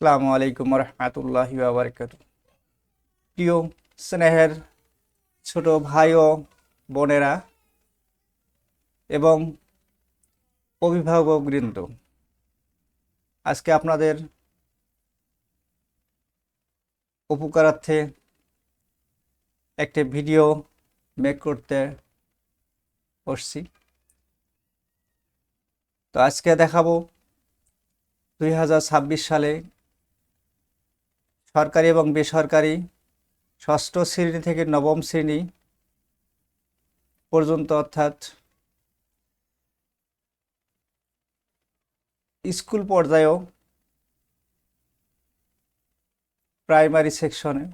আসসালামু আলাইকুম রহমতুল্লাহি প্রিয় স্নেহের ছোট ভাই ও বোনেরা এবং অভিভাবকবৃন্দ আজকে আপনাদের উপকারার্থে একটি ভিডিও মেক করতে বসছি। তো আজকে দেখাবো দুই হাজার ছাব্বিশ সালে সরকারি এবং বেসরকারি ষষ্ঠ শ্রেণি থেকে নবম শ্রেণি পর্যন্ত অর্থাৎ স্কুল পর্যায়েও প্রাইমারি সেকশনে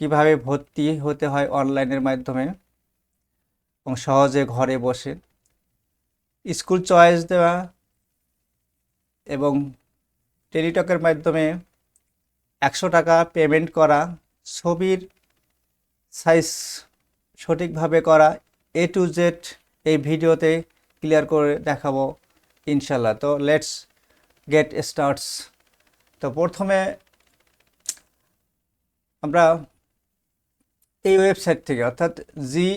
কীভাবে ভর্তি হতে হয় অনলাইনের মাধ্যমে এবং সহজে ঘরে বসে স্কুল চয়েস দেওয়া এবং টেলিটকের মাধ্যমে একশো টাকা পেমেন্ট করা, ছবির সাইজ সঠিকভাবে করা এ টু জেড এই ভিডিওতে ক্লিয়ার করে দেখাবো ইনশাল্লাহ। তো লেটস গেট স্টার্টস তো প্রথমে আমরা এই ওয়েবসাইট থেকে, অর্থাৎ G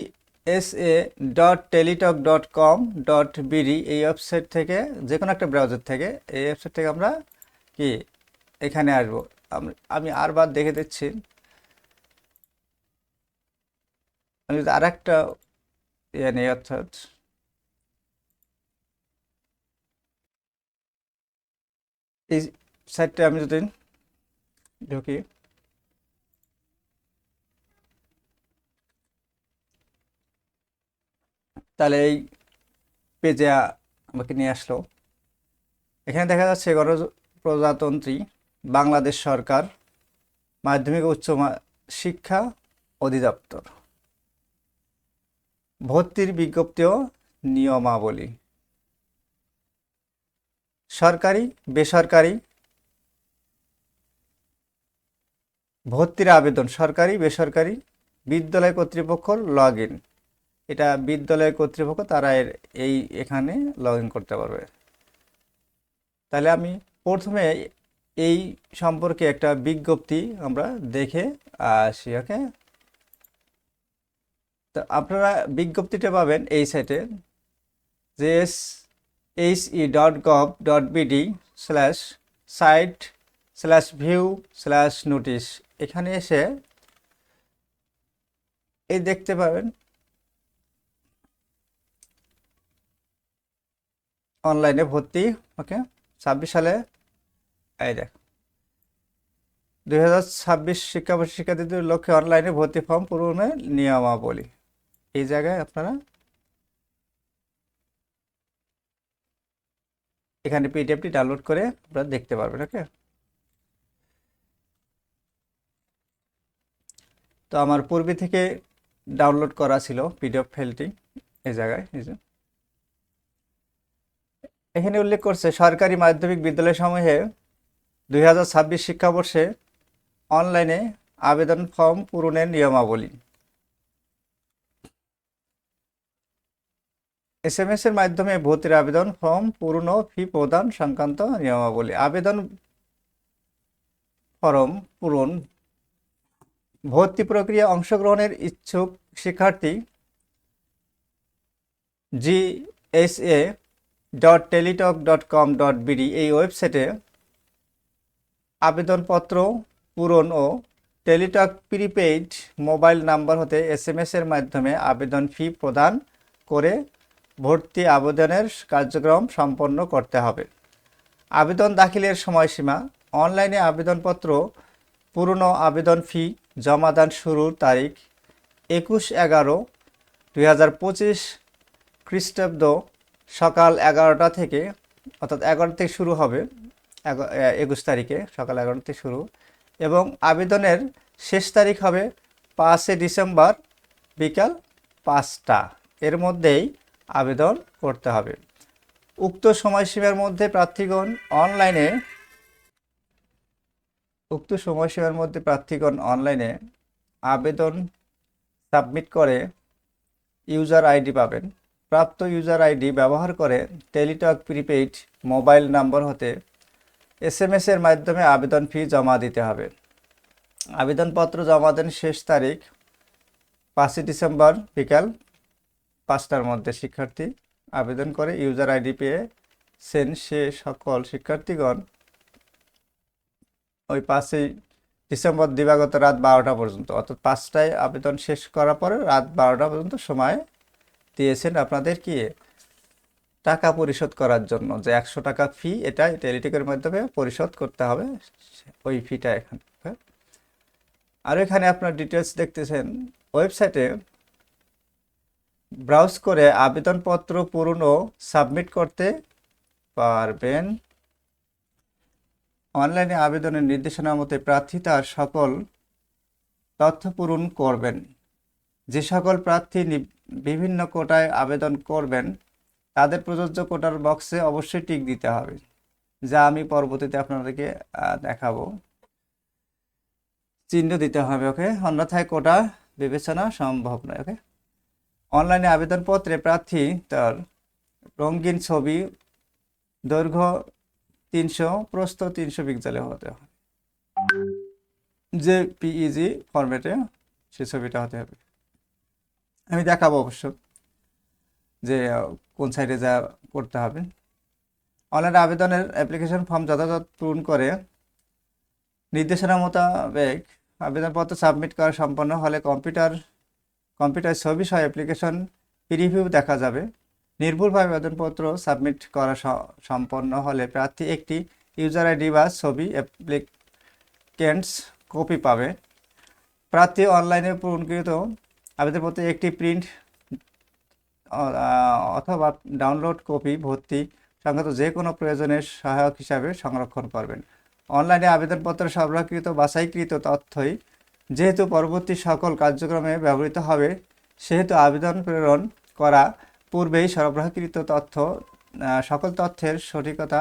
S A dot Teletalk dot com dot BD এই ওয়েবসাইট থেকে যে কোনো একটা ব্রাউজার থেকে, এই ওয়েবসাইট থেকে আমরা কি? এখানে আসব। আম- আরবার দেখে দিচ্ছি আমি যদি আর একটা ইয়ে নেই, অর্থাৎ এই সাইটটা আমি যদি ঢুকি। তাহলে এই পেজে আমাকে নিয়ে আসলো। এখানে দেখা যাচ্ছে গণপ্রজাতন্ত্রী বাংলাদেশ সরকার, মাধ্যমিক উচ্চ শিক্ষা অধিদপ্তর। ভর্তির বিজ্ঞপ্তি ও নিয়মাবলী। সরকারি, বেসরকারি? ভর্তির আবেদন সরকারি, বেসরকারি? বিদ্যালয় কর্তৃপক্ষ লগ ইন এটা বিদ্যালয় কর্তৃপক্ষ, তারা এর, এই এখানে লগ ইন করতে পারবে। তাহলে আমি প্রথমে এই সম্পর্কে একটা বিজ্ঞপ্তি আমরা দেখে আসি, ওকে? তো আপনারা বিজ্ঞপ্তিটা পাবেন এই সাইটে যে S H E dot gov dot BD slash site slash view slash notice এখানে এসে এই দেখতে পাবেন অনলাইনে ভর্তি, ওকে? ছাব্বিশ সালে এই দেখ। দুই হাজার ছাব্বিশ শিক্ষাবর্ষ শিক্ষার্থীদের লক্ষ্যে অনলাইনে ভর্তি ফর্ম পূরণের নিয়মাবলী। এই জায়গায় আপনারা এখানে পিডিএফটি ডাউনলোড করে আপনারা দেখতে পারবেন, ওকে? তো আমার পূর্বে থেকে ডাউনলোড করা ছিল পিডিএফ ফাইলটি এই জায়গায়, এই এখানে উল্লেখ করছে, সরকারি মাধ্যমিক বিদ্যালয় বিদ্যালয়সমূহে দুই ছাব্বিশ শিক্ষাবর্ষে অনলাইনে আবেদন ফর্ম পূরণের নিয়মাবলী। এস এম এর মাধ্যমে ভর্তির আবেদন ফর্ম পূরণ ফি প্রদান সংক্রান্ত নিয়মাবলী। আবেদন ফর্ম পূরণ। ভর্তি প্রক্রিয়া অংশগ্রহণের ইচ্ছুক শিক্ষার্থী G S A dot Teletalk dot com dot BD এই ওয়েবসাইটে আবেদনপত্র পূরণ ও টেলিটক প্রিপেইড মোবাইল নাম্বার হতে এস এর মাধ্যমে আবেদন ফি প্রদান করে ভর্তি আবেদনের কার্যক্রম সম্পন্ন করতে হবে। আবেদন দাখিলের সময়সীমা, অনলাইনে আবেদনপত্র পূরণ ও আবেদন ফি জমাদান শুরুর তারিখ একুশ এগারো দুই হাজার পঁচিশ খ্রিস্টাব্দ সকাল এগারোটা থেকে, অর্থাৎ এগারো থেকে শুরু হবে একুশ তারিখে, সকাল এগারো থেকে শুরু। এবং আবেদনের শেষ তারিখ হবে পাঁচই ডিসেম্বর বিকাল পাঁচটা। এর মধ্যেই আবেদন করতে হবে। উক্ত সময়সীমার মধ্যে প্রার্থীগণ অনলাইনে, উক্ত সময়সীমার মধ্যে প্রার্থীগণ অনলাইনে আবেদন সাবমিট করে ইউজার আইডি পাবেন। প্রাপ্ত ইউজার আইডি ব্যবহার করে টেলিটক প্রিপেইড মোবাইল নাম্বার হতে এস এর মাধ্যমে আবেদন ফি জমা দিতে হবে। আবেদনপত্র জমা দেন শেষ তারিখ পাঁচই ডিসেম্বর বিকাল পাঁচটার মধ্যে শিক্ষার্থী আবেদন করে ইউজার আইডি পেয়ে সেন সে সকল শিক্ষার্থীগণ ওই পাঁচই ডিসেম্বর দিবাগত রাত বারোটা পর্যন্ত, অর্থাৎ পাঁচটায় আবেদন শেষ করার পরে রাত বারোটা পর্যন্ত সময় দিয়েছেন আপনাদের কি? টাকা পরিশোধ করার জন্য যে একশো টাকা ফি এটা টেলিটেকের মাধ্যমে পরিশোধ করতে হবে। ওই ফিটা এখানে? আর এখানে আপনার ডিটেলস দেখতেছেন ওয়েবসাইটে ব্রাউজ করে আবেদনপত্র পূরণ ও সাবমিট করতে পারবেন। অনলাইনে আবেদনের নির্দেশনা মতে প্রার্থী তার সকল তথ্য পূরণ করবেন। যে সকল প্রার্থী বিভিন্ন কোটায় আবেদন করবেন তাদের প্রযোজ্য কোটার বক্সে অবশ্যই টিক দিতে হবে। যা আমি পরবর্তীতে আপনাদেরকে দেখাবো। চিহ্ন দিতে হবে ওকে অন্যথায় কোটা বিবেচনা সম্ভব নয় ওকে অনলাইনে আবেদনপত্রে প্রার্থী তার রঙিন ছবি, দৈর্ঘ্য তিনশো, প্রস্থ তিনশো পিক্সেলে হতে হবে। যে পিইজি ফরম্যাটে সে ছবিটা হতে হবে। আমি দেখাবো অবশ্য যে কোন সাইডে যা করতে হবে। অনলাইন আবেদনের অ্যাপ্লিকেশন ফর্ম যথাযথ পূরণ করে নির্দেশনা মোতাবেক আবেদনপত্র সাবমিট করা সম্পন্ন হলে কম্পিউটার কম্পিউটার ছবি সহ অ্যাপ্লিকেশন প্রিভিউ দেখা যাবে। নির্ভুলভাবে আবেদনপত্র সাবমিট করা সম্পন্ন হলে প্রার্থী একটি ইউজার আইডি বা ছবি অ্যাপ্লিকেন্টস কপি পাবে। প্রার্থী অনলাইনে পূরণকৃত আবেদনপত্রে একটি প্রিন্ট অথবা ডাউনলোড কপি, ভর্তি সংক্রান্ত যে কোনো প্রয়োজনের সহায়ক হিসাবে সংরক্ষণ করবেন। অনলাইনে আবেদনপত্র সরবরাহকৃত বাছাইকৃত তথ্যই যেহেতু পরবর্তী সকল কার্যক্রমে ব্যবহৃত হবে, সেহেতু আবেদন প্রেরণ করা পূর্বেই সরবরাহকৃত তথ্য সকল তথ্যের সঠিকতা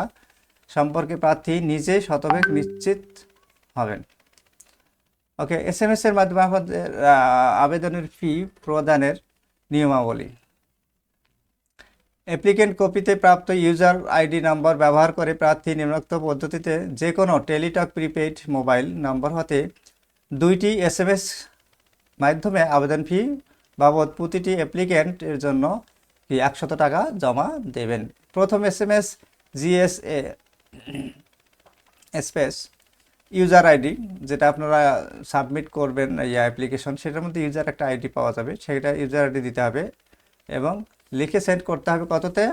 সম্পর্কে প্রার্থী নিজেই শতভাগ নিশ্চিত হবেন। ওকে এস এম এস এর মাধ্যমে আমাদের আবেদনের ফি প্রদানের নিয়মাবলী। অ্যাপ্লিকেন্ট কপিতে প্রাপ্ত ইউজার আইডি নম্বর ব্যবহার করে প্রার্থী নিম্নোক্ত পদ্ধতিতে যে কোনো টেলিটক প্রিপেইড মোবাইল নম্বর হতে দুইটি এস মাধ্যমে আবেদন ফি বাবদ প্রতিটি অ্যাপ্লিকেন্টের জন্য একশত টাকা জমা দেবেন? প্রথম S M S GSA, space, user ID, যেটা আপনারা সাবমিট করবেন ইয়া অ্যাপ্লিকেশন, সেটার মধ্যে ইউজার একটা আইডি পাওয়া যাবে, সেটা ইউজার আইডি দিতে হবে এবং লিখে সেন্ড করতে হবে কততে?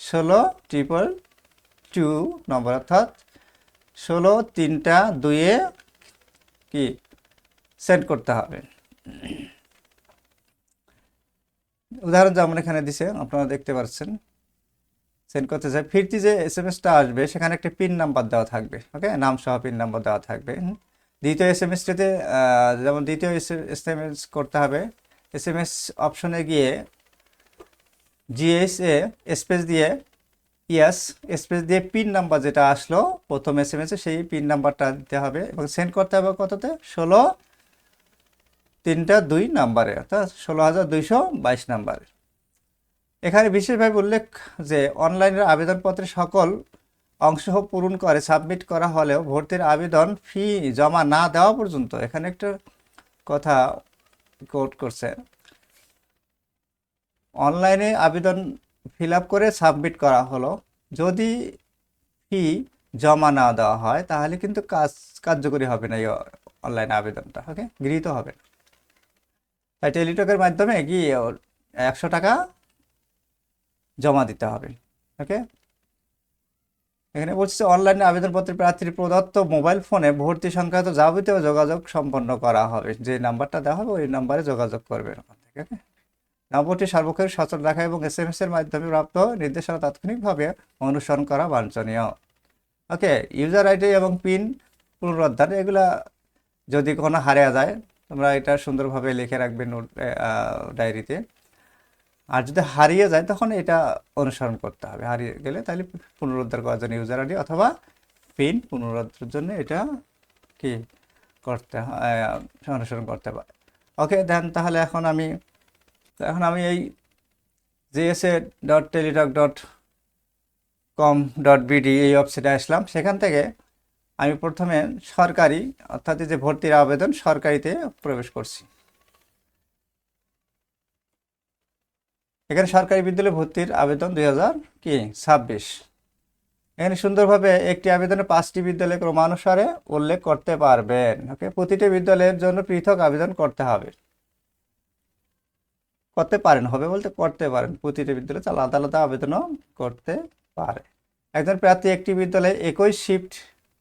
ষোলো ট্রিপল টু নম্বর অর্থাৎ ষোলো, তিনটা, দুইয়ে কি? সেন্ড করতে হবে। উদাহরণ যেমন এখানে দিছে, আপনারা দেখতে পাচ্ছেন। সেন্ড করতে চাই। ফিরতি যে এস এম এসটা আসবে, সেখানে একটা পিন নাম্বার দেওয়া থাকবে ওকে নাম সহ পিন নাম্বার দেওয়া থাকবে। দ্বিতীয় এস এম এসটিতে যেমন দ্বিতীয় এস এম এস করতে হবে। এস এম এস অপশনে গিয়ে জিএসএ স্পেস দিয়ে ইয়াস স্পেস দিয়ে পিন নাম্বার যেটা আসলো, প্রথম এস এম এসে সেই পিন নাম্বারটা দিতে হবে এবং সেন্ড করতে হবে কততে? ষোলো তিনটা দুই নাম্বারে অর্থাৎ ষোলো হাজার দুইশো বাইশ নাম্বারে এখানে বিশেষভাবে উল্লেখ যে অনলাইনের আবেদনপত্রে সকল অংশ পূরণ করে সাবমিট করা হলেও ভর্তির আবেদন ফি জমা না দেওয়া পর্যন্ত এখানে একটা কথা কোট করছে। অনলাইনে আবেদন ফিল করে সাবমিট করা হলো। যদি ফি জমা না দেওয়া হয়, তাহলে কিন্তু কাজ কার্যকরী হবে না এই অনলাইন আবেদনটা, ওকে? গৃহীত হবে। তাই টেলিটকের মাধ্যমে কি একশো টাকা জমা দিতে হবে, ওকে? এখানে বলছে, অনলাইনে আবেদনপত্রে প্রার্থীর প্রদত্ত মোবাইল ফোনে ভর্তি সংক্রান্ত যাবতীয় যোগাযোগ সম্পন্ন করা হবে। যে নাম্বারটা দেওয়া হবে, ওই নাম্বারে যোগাযোগ করবেন। ওখান থেকে, ওকে? নম্বরটি সর্বক্ষণ সচল রাখা এবং এস এম এস এর মাধ্যমে প্রাপ্ত নির্দেশনা তাৎক্ষণিকভাবে অনুসরণ করা বাঞ্ছনীয়। ওকে ইউজার আইডি এবং পিন পুনরুদ্ধার, এগুলা যদি কোনো হারিয়ে যায়, তোমরা এটা সুন্দরভাবে লিখে রাখবে নোট ডায়েরিতে। আর যদি হারিয়ে যায়, তখন এটা অনুসরণ করতে হবে। হারিয়ে গেলে তাহলে পুনরুদ্ধার করার জন্য ইউজার আইডি অথবা পিন পুনরুদ্ধারের জন্য এটা কি করতে অনুসরণ করতে পারে। ওকে দেন তাহলে এখন আমি তো এখন আমি এই GSA dot Teletalk dot com dot BD এই ওয়েবসাইটে আসলাম। সেখান থেকে আমি প্রথমে সরকারি, অর্থাৎ যে ভর্তির আবেদন, সরকারিতে প্রবেশ করছি। এখানে সরকারি বিদ্যালয়ে ভর্তির আবেদন দুই হাজার কি? ছাব্বিশ। এখানে সুন্দরভাবে একটি আবেদনে পাঁচটি বিদ্যালয় ক্রমানুসারে উল্লেখ করতে পারবেন। ওকে, প্রতিটি বিদ্যালয়ের জন্য পৃথক আবেদন করতে হবে। করতে পারেন, হবে বলতে করতে পারেন। প্রতিটি বিদ্যালয়ে আলাদা আলাদা আবেদনও করতে পারে। একজন প্রার্থী একটি বিদ্যালয়ে একই শিফট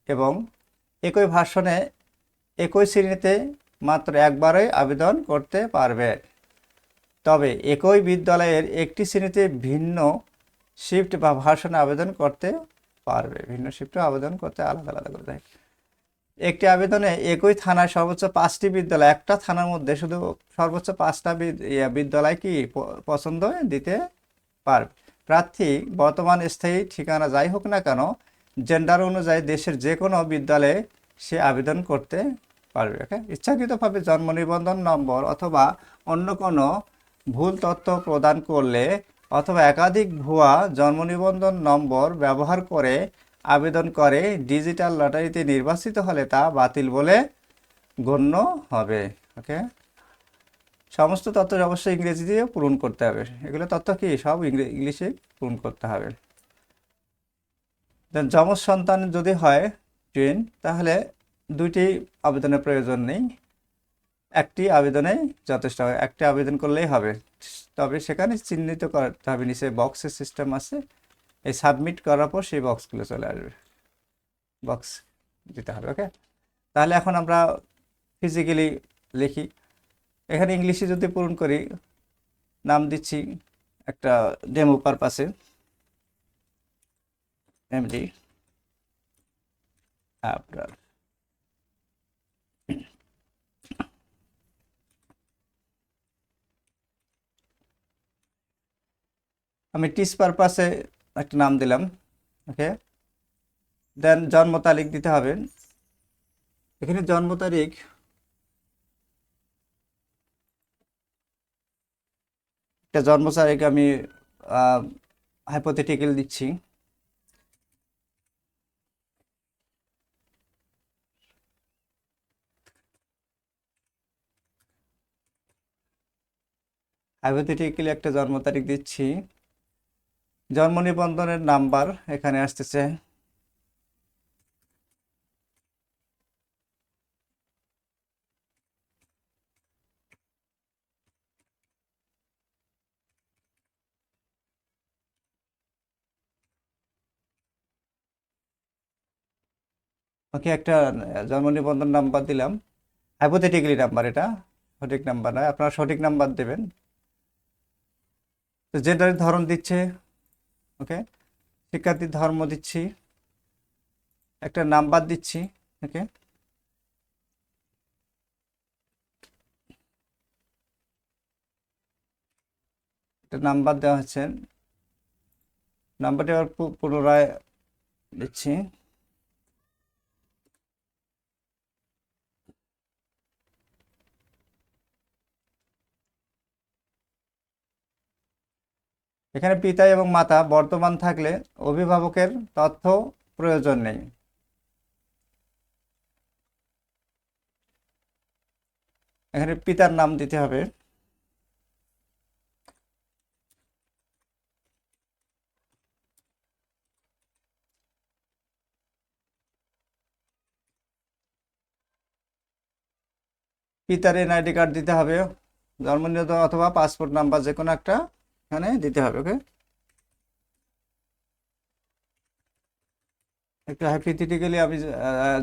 এবং একই ভাষণে একই শ্রেণীতে মাত্র একবারই আবেদন করতে পারবে। তবে একই বিদ্যালয়ের একটি শ্রেণীতে ভিন্ন শিফট বা ভাষণে আবেদন করতে পারবে। ভিন্ন শিফটে আবেদন করতে আলাদা আলাদা করে দেয়। একটি আবেদনে একই থানায় সর্বোচ্চ পাঁচটি বিদ্যালয়, একটা থানার মধ্যে শুধু সর্বোচ্চ পাঁচটা বিদ্যালয় কি পছন্দ দিতে পারবে? প্রার্থী, বর্তমান স্থায়ী ঠিকানা যাই হোক না কেন জেন্ডার অনুযায়ী দেশের যে কোনো বিদ্যালয়ে সে আবেদন করতে পারবে ওকে ইচ্ছাকৃতভাবে জন্ম নিবন্ধন নম্বর অথবা অন্য কোনো ভুল তথ্য প্রদান করলে অথবা একাধিক ভুয়া জন্ম নিবন্ধন নম্বর ব্যবহার করে আবেদন করে ডিজিটাল লটারিতে নির্বাচিত হলে তা বাতিল বলে গণ্য হবে। ওকে? সমস্ত তথ্য অবশ্যই ইংরেজি দিয়ে পূরণ করতে হবে। এগুলো তথ্য কি? সব ইংলিশে পূরণ করতে হবে। যমজ সন্তান যদি হয়, টুইন, তাহলে দুইটি আবেদনের প্রয়োজন নেই। একটি আবেদনেই যথেষ্ট হবে। একটি আবেদন করলেই হবে। তবে সেখানে চিহ্নিত করতে হবে। নিচে বক্সের সিস্টেম আছে। এই সাবমিট করার পর সেই বক্সগুলো চলে আসবে। বক্স দিতে হবে ওকে তাহলে এখন আমরা ফিজিক্যালি লিখি। এখানে ইংলিশে যদি পূরণ করি, নাম দিচ্ছি একটা ডেমো পারপাসে এমডি আপনার আমি টিস পারপাসে একটা নাম দিলাম, ওকে? দেন জন্ম তারিখ দিতে হবে। এখানে জন্ম তারিখ একটা জন্ম তারিখ আমি হাইপোথেটিক্যাল দিচ্ছি। হাইপোথেটিক্যালি একটা জন্ম তারিখ দিচ্ছি। জন্ম নিবন্ধনের নাম্বার এখানে আসতেছে। ওকে, একটা জন্ম নিবন্ধন নাম্বার দিলাম। হাইপোথেটিক্যালি নাম্বার এটা, সঠিক নাম্বার নয়। আপনারা সঠিক নাম্বার দেবেন। তো জেন্ডারের ধরন দিচ্ছে ওকে? শিক্ষার্থীর ধর্ম দিচ্ছি। একটা নাম্বার দিচ্ছি, ওকে? একটা নাম্বার দেওয়া হচ্ছে। নাম্বারটি আবার পুনরায় দিচ্ছি। এখানে পিতা এবং মাতা বর্তমান থাকলে অভিভাবকের তথ্য প্রয়োজন নেই। এখানে পিতার নাম দিতে হবে। পিতার এনআইডি কার্ড দিতে হবে, জন্ম অথবা পাসপোর্ট নাম্বার যে কোনো একটা। এখানে দিতে হবে ওকে একটু হাইপোথেটিক্যালি আমি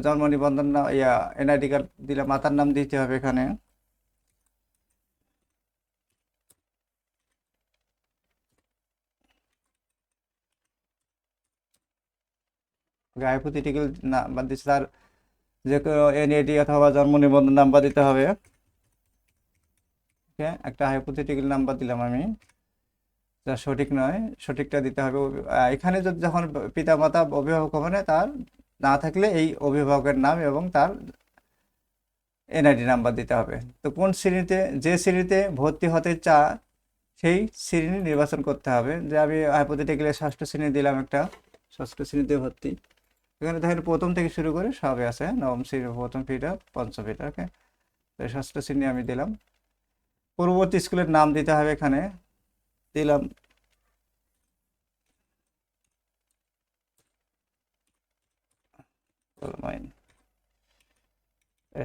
জন্ম নিবন্ধন ইয়া এনআইডি কার্ড দিলে মাতার নাম দিতে হবে এখানে। হাইপোথেটিক্যাল নাম্বার দিচ্ছে তার যে কোনো এনআইডি অথবা জন্ম নিবন্ধন নাম্বার দিতে হবে। ওকে একটা হাইপোথেটিক্যাল নাম্বার দিলাম আমি। যা সঠিক নয়। সঠিকটা দিতে হবে। এখানে যদি যখন পিতা মাতা অভিভাবক হবে তার না থাকলে এই অভিভাবকের নাম এবং তার এনআইডি নাম্বার দিতে হবে। তো কোন শ্রেণীতে, যে শ্রেণীতে ভর্তি হতে চা, সেই শ্রেণি নির্বাচন করতে হবে। যে আমি হাইপোথেটিক্যালি ষষ্ঠ শ্রেণি দিলাম একটা, ষষ্ঠ শ্রেণীতে ভর্তি। এখানে দেখেন, প্রথম থেকে শুরু করে সবে আছে? নবম শ্রেণি, প্রথম ফিটা পঞ্চম ফিটা ওকে? তো ষষ্ঠ শ্রেণি আমি দিলাম। পূর্ববর্তী স্কুলের নাম দিতে হবে এখানে। দিলাম।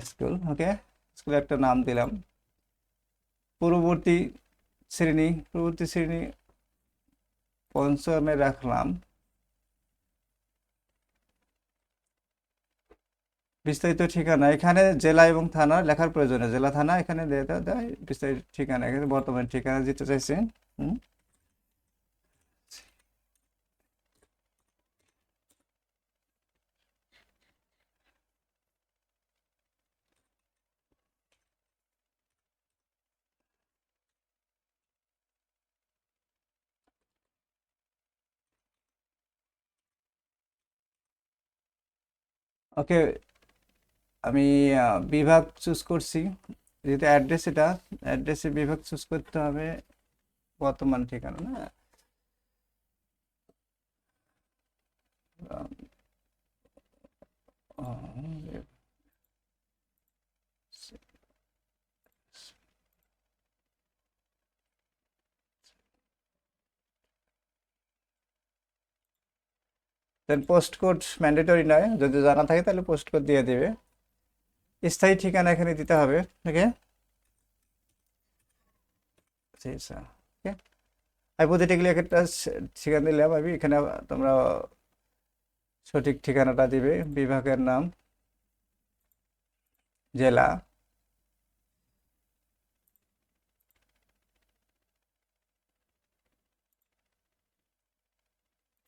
স্কুল ওকে স্কুলের একটা নাম দিলাম। পূর্ববর্তী শ্রেণি পূর্ববর্তী শ্রেণি পঞ্চমে রাখলাম। বিস্তারিত ঠিকানা, এখানে জেলা এবং থানা লেখার প্রয়োজনে জেলা, থানা, এখানে দেয় বিস্তারিত ঠিকানা, এখানে বর্তমান ঠিকানা দিতে চাইছে হুম? ওকে আমি বিভাগ চুজ করছি। যেহেতু অ্যাড্রেস এটা অ্যাড্রেসে বিভাগ চুজ করতে হবে। বর্তমান ঠিকানা না আম, আহ, দেন পোস্ট কোড ম্যান্ডেটরি নয় যদি জানা থাকে তাহলে পোস্ট কোড দিয়ে দিবে স্থায়ী ঠিকানা এখানে দিতে হবে ওকে ওকে হাইপোথেটিক্যালি একটা ঠিকানা দিলাম আমি এখানে তোমরা সঠিক ঠিকানাটা দিবে, বিভাগের নাম, জেলা।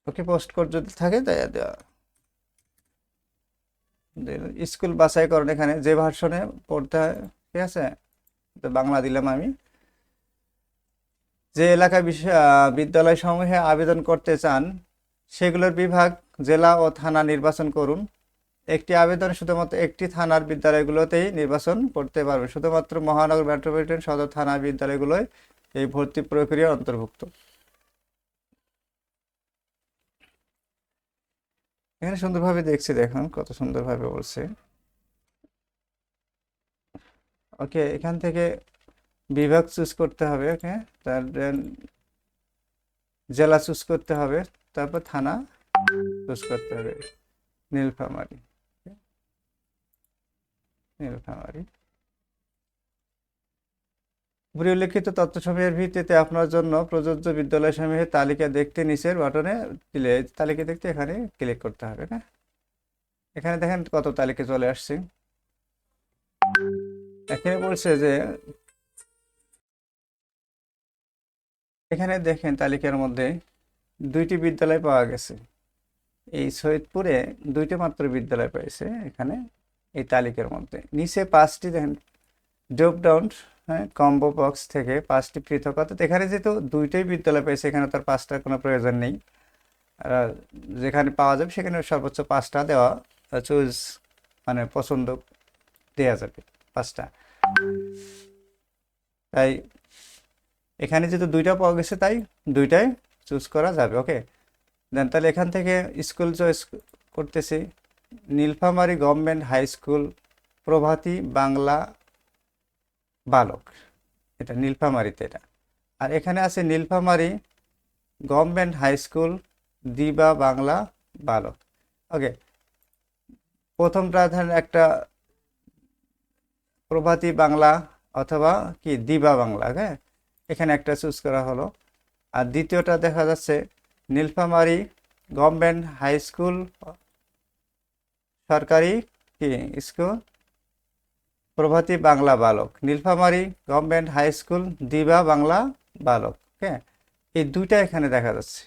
ওকে পোস্ট কোড যদি থাকে, তাই দেওয়া। স্কুল বাছাইকরণ এখানে, যে ভার্সনে পড়তে হয়, ঠিক আছে? তো বাংলা দিলাম আমি। যে এলাকা বিদ্যালয় সমূহে আবেদন করতে চান, সেগুলোর বিভাগ, জেলা ও থানা নির্বাচন করুন। একটি আবেদন শুধুমাত্র একটি থানার বিদ্যালয়গুলোতেই নির্বাচন করতে পারবে। শুধুমাত্র মহানগর মেট্রোপলিটন সদর থানা বিদ্যালয়গুলোয় এই ভর্তি প্রক্রিয়া অন্তর্ভুক্ত। এখানে সুন্দরভাবে দেখছি, দেখুন, কত সুন্দরভাবে বলছে। ওকে, এখান থেকে বিভাগ চুজ করতে হবে ওকে তার জেলা চুজ করতে হবে, তারপর থানা চুজ করতে হবে, নীলফামারী নীলফামারি। উপরে উল্লেখিত তথ্যসমূহের ভিত্তিতে আপনার জন্য প্রযোজ্য বিদ্যালয় বিদ্যালয়সমূহের তালিকা দেখতে নিচের বাটনে তালিকা দেখতে এখানে ক্লিক করতে হবে না এখানে দেখেন কত তালিকা চলে আসছে। এখানে বলছে যে এখানে দেখেন তালিকার মধ্যে দুইটি বিদ্যালয় পাওয়া গেছে। এই সৈয়দপুরে দুইটি মাত্র বিদ্যালয় পেয়েছে এখানে এই তালিকার মধ্যে। নিচে পাঁচটি দেখেন ড্রপ ডাউন হ্যাঁ কম্বো বক্স থেকে পাঁচটি পৃথক। অর্থাৎ এখানে যেহেতু দুইটাই বিদ্যালয় পেয়েছে এখানে তার পাঁচটার কোনো প্রয়োজন নেই। আর যেখানে পাওয়া যাবে সেখানে সর্বোচ্চ পাঁচটা দেওয়া চুজ মানে পছন্দ দেওয়া যাবে, পাঁচটা। তাই এখানে যেহেতু দুইটা পাওয়া গেছে, তাই দুইটাই চুজ করা যাবে ওকে দেন তাহলে এখান থেকে স্কুল চয়েস করতেছি। নীলফামারী গভর্নমেন্ট হাই স্কুল প্রভাতী বাংলা বালক। এটা নীলফামারীতে এটা। আর এখানে আছে নীলফামারী গভর্নমেন্ট হাই স্কুল দিবা বাংলা বালক। ওকে প্রথম প্রাধান্য একটা প্রভাতী বাংলা অথবা কি, দিবা বাংলা হ্যাঁ এখানে একটা চুজ করা হলো। আর দ্বিতীয়টা দেখা যাচ্ছে, নীলফামারী গভর্নমেন্ট হাই স্কুল সরকারি কি? স্কুল প্রভাতী বাংলা বালক। নীলফামারী গভর্নমেন্ট হাই স্কুল দিবা বাংলা বালক। হ্যাঁ এই দুইটা এখানে দেখা যাচ্ছে।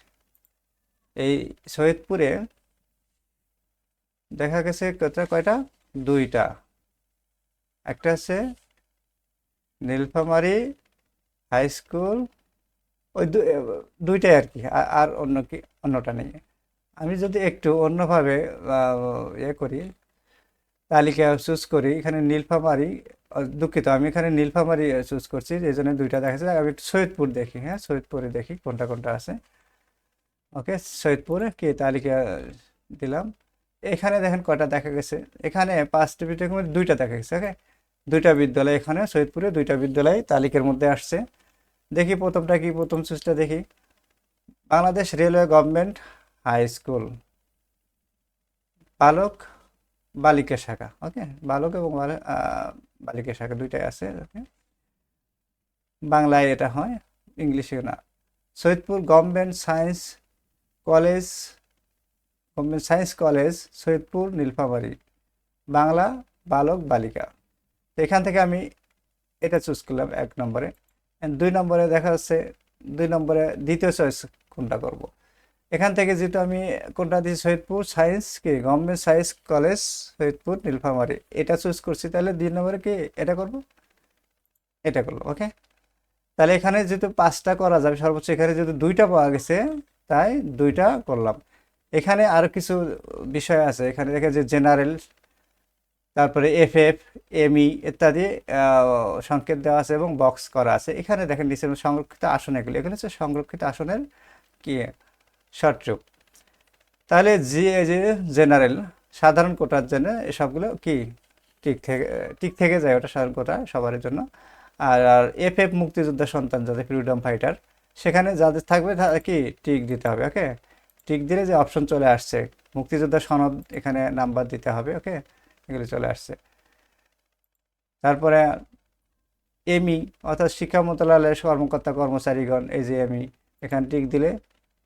এই সৈয়দপুরে দেখা গেছে কয়টা কয়টা? দুইটা। একটা আছে নীলফামারী হাই স্কুল ওই দুইটাই আর কি আর অন্য কি, অন্যটা নেই। আমি যদি একটু অন্যভাবে ইয়ে করি, তালিকা চুজ করি, এখানে নীলফামারী দুঃখিত, আমি এখানে নীলফামারী চুজ করছি, এই জন্য দুইটা দেখাচ্ছে আমি একটু সৈয়দপুর দেখি হ্যাঁ সৈয়দপুরে দেখি কোনটা কোনটা আছে। ওকে, সৈয়দপুরে কি তালিকা দিলাম। এখানে দেখেন কয়টা দেখা গেছে। এখানে পাঁচটি বিদ্যালয়ের মধ্যে দুইটা দেখা গেছে, ওকে? দুইটা বিদ্যালয় এখানে, সৈয়দপুরে দুইটা বিদ্যালয় তালিকার মধ্যে আসছে। দেখি প্রথমটা কি, প্রথম সুইচটা দেখি। Bangladesh railway government high school. বালক, বালিকা শাখা, ওকে? বালক এবং বালিকা শাখা দুইটাই আছে বাংলায় এটা হয়, ইংলিশে না। Saidpur government science college, government science college, Saidpur Nilphamari. Bangla, বালক, বালিকা। এখান থেকে আমি এটা চুজ করলাম এক নম্বরে। দুই নম্বরে দেখা যাচ্ছে, দুই নম্বরে দ্বিতীয় চয়েস কোনটা করব? এখান থেকে যেহেতু আমি কোনটা দিয়েছি, সৈয়দপুর সায়েন্স কি? Government science college Saidpur, Nilphamari. এটা চুজ করছি, তাহলে দুই নম্বরে কি এটা করব? এটা করল ওকে তাহলে এখানে যেহেতু পাঁচটা করা যাবে, সর্বোচ্চ এখানে যেহেতু দুইটা পাওয়া গেছে, তাই দুইটা করলাম। এখানে আরও কিছু বিষয় আছে, এখানে দেখে যে জেনারেল তারপরে এফ এফ এমই ইত্যাদি সংকেত দেওয়া আছে এবং বক্স করা আছে। এখানে দেখেন নিচে সংরক্ষিত আসন এগুলো এগুলো হচ্ছে সংরক্ষিত আসনের কি শর্ট রূপ তাহলে জি এই যে জেনারেল সাধারণ কোটার জন্য এসবগুলো কি, ঠিক থেকে ঠিক থেকে যায় ওটা সাধারণ কোটা সবার জন্য। আর আর এফ এফ মুক্তিযোদ্ধা সন্তান, যাদের ফ্রিডম ফাইটার সেখানে যাদের থাকবে কি টিক দিতে হবে ওকে টিক দিলে যে অপশন চলে আসছে, মুক্তিযোদ্ধা সনদ এখানে নাম্বার দিতে হবে ওকে এগুলো চলে আসছে। তারপরে এমি অর্থাৎ শিক্ষা মন্ত্রণালয়ের কর্মকর্তা কর্মচারীগণ, এই যে এমি এখানে টিক দিলে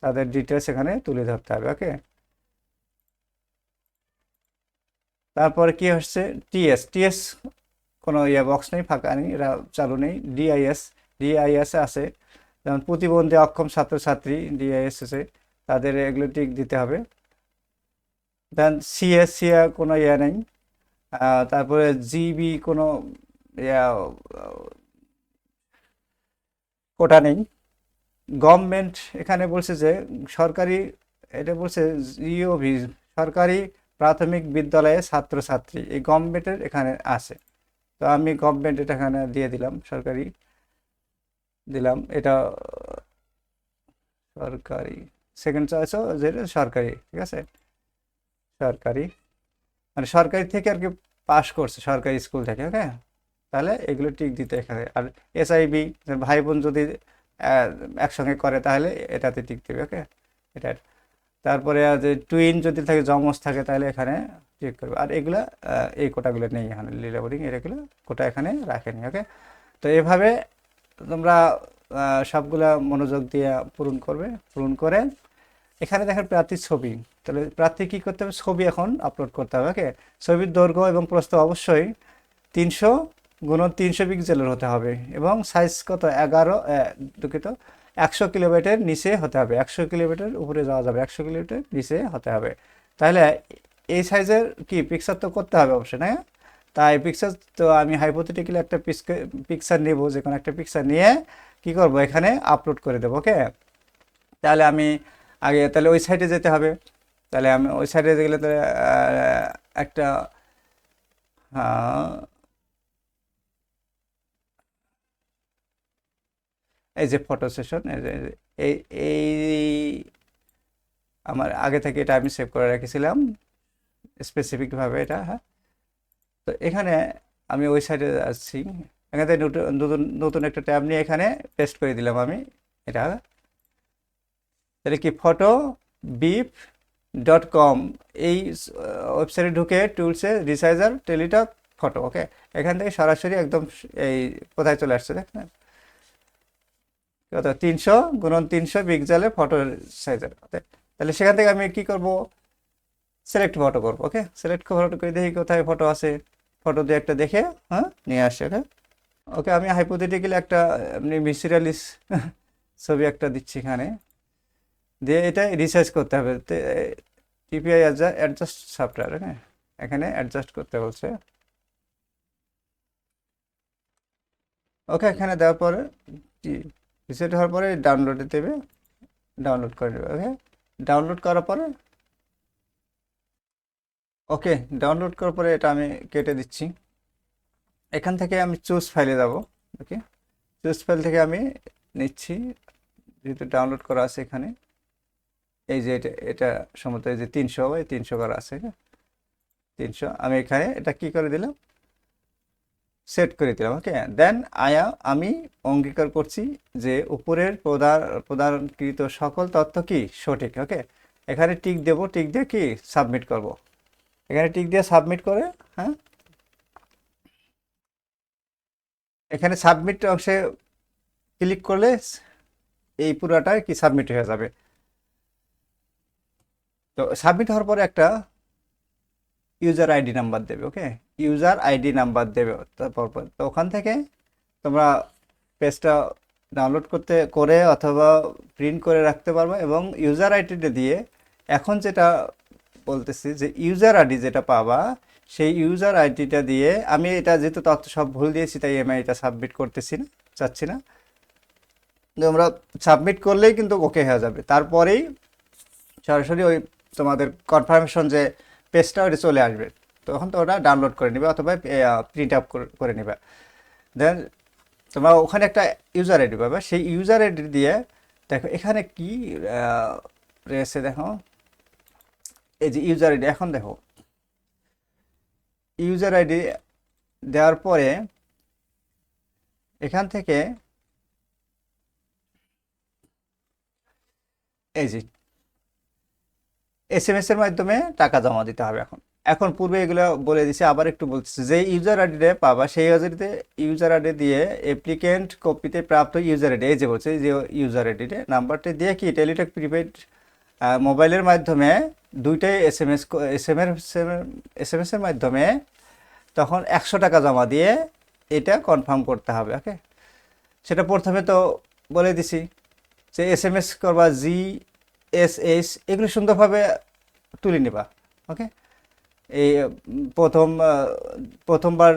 তাদের ডিটেলস এখানে তুলে ধরতে হবে ওকে তারপরে কি হচ্ছে? টিএস টিএস কোনো ইয়ে বক্স নেই, ফাঁকা নেই চালু নেই ডিআইএস ডিআইএস আছে। যেমন প্রতিবন্ধী অক্ষম ছাত্রছাত্রী ডিআইএস আছে, তাদের এগুলো টিক দিতে হবে। দেন সিএস সিএ কোনো ইয়ে নেই তারপরে জিবি কোনো কোটা নেই। গভর্নমেন্ট এখানে বলছে যে, সরকারি, এটা বলছে জিওভি সরকারি প্রাথমিক বিদ্যালয়ে ছাত্রছাত্রী, এই গভর্নমেন্টের এখানে আছে। তো আমি গভর্নমেন্ট এটা এখানে দিয়ে দিলাম, সরকারি দিলাম, এটা সরকারি সেকেন্ড চয়েসও যেটা সরকারি, ঠিক আছে? সরকারি। মানে সরকারি থেকে আর কি পাশ করছে, সরকারি স্কুল থেকে ওকে তাহলে এগুলো টিক দিতে এখানে। আর এসআইবি ভাই বোন যদি একসঙ্গে করে, তাহলে এটাতে টিক দেবে ওকে এটা তারপরে যে টুইন যদি থাকে, যমজ থাকে, তাহলে এখানে টিক করবে। আর এগুলা এই কোটাগুলো নেই এখানে, লীলা বোর্ডিং এগুলো কোটা এখানে রাখেনি ওকে তো এভাবে তোমরা সবগুলা মনোযোগ দিয়ে পূরণ করবে, পূরণ করে এখানে দেখেন প্রার্থীর ছবি। তাহলে প্রার্থী কি করতে হবে? ছবি এখন আপলোড করতে হবে ওকে ছবির দৈর্ঘ্য এবং প্রস্থ অবশ্যই তিনশো গুণন তিনশো পিক্সেলের হতে হবে এবং সাইজ কত? এগারো দুঃখিত। একশো কিলোমিটার নিচে হতে হবে। একশো কিলোমিটার উপরে যাওয়া যাবে। একশো কিলোমিটার নিচে হতে হবে। তাহলে এই সাইজের কি পিকচার তো করতে হবে অবশ্যই, না? তাই পিকচার তো আমি হাইপোথেটিক্যালি একটা পিকচার নেব যে কোনো একটা পিকচার নিয়ে কি করব? এখানে আপলোড করে দেবো ওকে তাহলে আমি আগে তাহলে ওই সাইডে যেতে হবে। তাহলে আমি ওই সাইডে গেলে তাহলে একটা এই যে ফটো সেশন এই এই আমার আগে থেকে এটা আমি সেভ করে রেখেছিলাম। স্পেসিফিকভাবে এটা হ্যাঁ। তো এখানে আমি ওই সাইডে আসছি এখানে নতুন নতুন একটা ট্যাব নিয়ে এখানে পেস্ট করে দিলাম আমি। এটা তাহলে কি ফটো বিপ ডট কম এই ওয়েবসাইটে ঢুকে টুলসে রিসাইজার টেলিটক ফটো ওকে এখান থেকে সরাসরি একদম এই কোথায় চলে আসছে দেখেন? কত? তিনশো গুণন তিনশো পিক্সেলে ফটো সাইজের তাহলে সেখান থেকে আমি কি করব? সিলেক্ট ফটো করব ওকে সিলেক্ট ফটো করে দেখি কোথায় ফটো আছে। ফটো দিয়ে একটা দেখে হ্যাঁ নিয়ে আসে ওকে ওকে, আমি হাইপোথেটিক্যালি একটা, এমনি মিসিরিয়ালিস ছবি একটা দিচ্ছি এখানে। দিয়ে এটা রিসার্চ করতে হবে। টিপিআই অ্যাডজাস্ট সফটওয়্যার হ্যাঁ এখানে অ্যাডজাস্ট করতে বলছে। ওকে এখানে দেওয়ার পরে রিসেট হওয়ার পরে ডাউনলোডে দেবে ডাউনলোড করে নেবে ওকে ডাউনলোড করার পরে ওকে ডাউনলোড করার পরে এটা আমি কেটে দিচ্ছি। এখান থেকে আমি চুজ ফাইলে যাব ওকে চুজ ফাইল থেকে আমি নিচ্ছি, যেহেতু ডাউনলোড করা আছে এখানে। এই যে এটা এটা সম্ভবত এই যে তিনশো বাই তিনশো করা আছে হ্যাঁ? তিনশো। আমি এখানে এটা কি করে দিলাম? সেট করে দিলাম, ওকে? দেন আয়া আমি অঙ্গীকার করছি যে উপরের প্রদান প্রদানকৃত সকল তথ্য কি? সঠিক, ওকে? এখানে টিক দেব টিক দিয়ে কি? সাবমিট করব। এখানে টিক দিয়ে সাবমিট করে হ্যাঁ? এখানে সাবমিট অংশে ক্লিক করলে এই পুরাটাই কি সাবমিট হয়ে যাবে। তো সাবমিট হওয়ার পরে একটা ইউজার আইডি নাম্বার দেবে ওকে ইউজার আইডি নাম্বার দেবে তারপর তো ওখান থেকে তোমরা পেজটা ডাউনলোড করতে, করে অথবা প্রিন্ট করে রাখতে পারবে এবং ইউজার আইডিটা দিয়ে এখন যেটা বলতেছি যে ইউজার আইডি যেটা পাবা, সেই ইউজার আইডিটা দিয়ে আমি এটা যেহেতু তথ্য সব ভুল দিয়েছি, তাই আমি এটা সাবমিট করতেছি না, চাচ্ছি না। তোমরা সাবমিট করলেই কিন্তু ওকে হয়ে যাবে। তারপরেই সরাসরি ওই তোমাদের কনফার্মেশন যে পেজটা ওটা চলে আসবে। তখন তো ওটা ডাউনলোড করে নেবে অথবা প্রিন্ট আপ করে নেবে। দেন তোমরা ওখানে একটা ইউজার আইডি পাবে। সেই ইউজার আইডি দিয়ে দেখো এখানে কি রয়েছে দেখো। এই যে ইউজার আইডি এখন দেখো। ইউজার আইডি দেওয়ার পরে এখান থেকে এই যে এস এম এর মাধ্যমে টাকা জমা দিতে হবে এখন। এখন পূর্বে এগুলো বলে দিছে, আবার একটু বলতেছে। যে ইউজার আইডিতে পাবা, সেই ইউজারিতে ইউজার আইডি দিয়ে অ্যাপ্লিকেন্ট কপিতে প্রাপ্ত ইউজার আইডি এই যে বলছে, যে ইউজার আইডিতে নাম্বারটি দিয়ে কি টেলিটক প্রিপেড মোবাইলের মাধ্যমে দুইটাই S M S S M S M S এর মাধ্যমে তখন একশো টাকা জমা দিয়ে এটা কনফার্ম করতে হবে ওকে সেটা প্রথমে তো বলে দিছি যে এস এম এস করবা জি এস এস এগুলো সুন্দরভাবে তুলে নিবা ওকে এই প্রথম প্রথমবার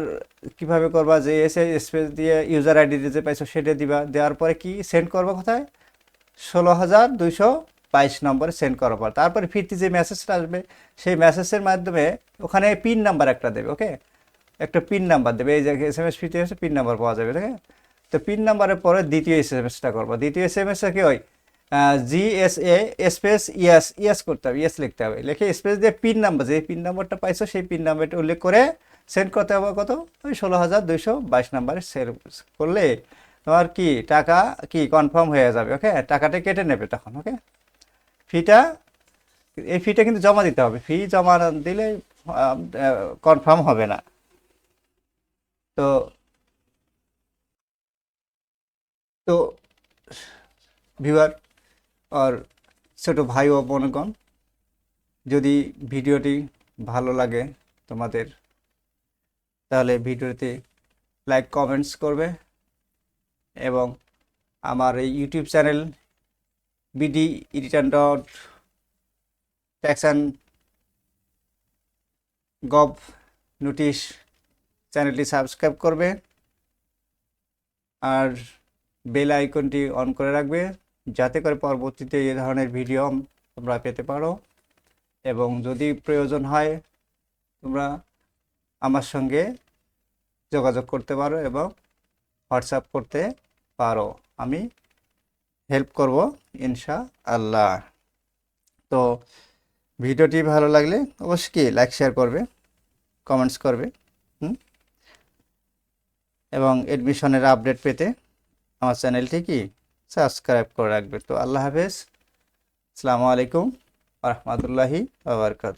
কীভাবে করবা যে এস স্পেস দিয়ে ইউজার আইডি যে পাইছো সেটা দিবা, দেওয়ার পরে কি সেন্ড করবা কোথায়? ষোলো হাজার দুইশো বাইশ নম্বরে সেন্ড করার পর। তারপরে ফিরতি যে মেসেজটা আসবে, সেই মেসেজের মাধ্যমে ওখানে পিন নাম্বার একটা দেবে ওকে একটা পিন নাম্বার দেবে, এই যে এস এম এস ফিরতে পিন নাম্বার পাওয়া যাবে আছে তো পিন নাম্বারের পরে দ্বিতীয় এস এম এসটা করব। দ্বিতীয় এস এম এসটা কি হয় জি এস এ স্পেস ইয়াস ইয়াস করতে হবে ইয়াস লিখতে হবে। লিখে স্পেস দিয়ে পিন নাম্বার যে পিন নাম্বারটা পাইছো, সেই পিন নাম্বারটা উল্লেখ করে সেন্ড করতে হবে কত? ওই ষোলো হাজার দুইশো বাইশ নাম্বারে সেন্ড করলে তোমার কি, টাকা কি কনফার্ম হয়ে যাবে ওকে টাকাটা কেটে নেবে তখন ওকে ফিটা এই ফিটা কিন্তু জমা দিতে হবে। ফি জমা দিলে কনফার্ম হবে না। তো তো ভিউয়ার আর ছোট ভাই ও বোনগণ, যদি ভিডিওটি ভালো লাগে তোমাদের, তাহলে ভিডিওতে লাইক, কমেন্টস করবে এবং আমার এই YouTube channel BD return dot tax and gov notice চ্যানেলটি সাবস্ক্রাইব করবে আর বেল আইকনটি অন করে রাখবে। যাতে করে পরবর্তীতে এই ধরনের ভিডিও তোমরা পেতে পারো। এবং যদি প্রয়োজন হয়, তোমরা আমার সঙ্গে যোগাযোগ করতে পারো এবং হোয়াটসঅ্যাপ করতে পারো। আমি হেল্প করব ইনশা আল্লাহ তো ভিডিওটি ভালো লাগলে অবশ্যই লাইক, শেয়ার করবে, কমেন্টস করবে এবং এডমিশনের আপডেট পেতে আমার চ্যানেলটি কি? সাবস্ক্রাইব করে রাখবে। তো আল্লাহ হাফেজ। আসসালামু আলাইকুম রহমতুল্লাহি আবরকাত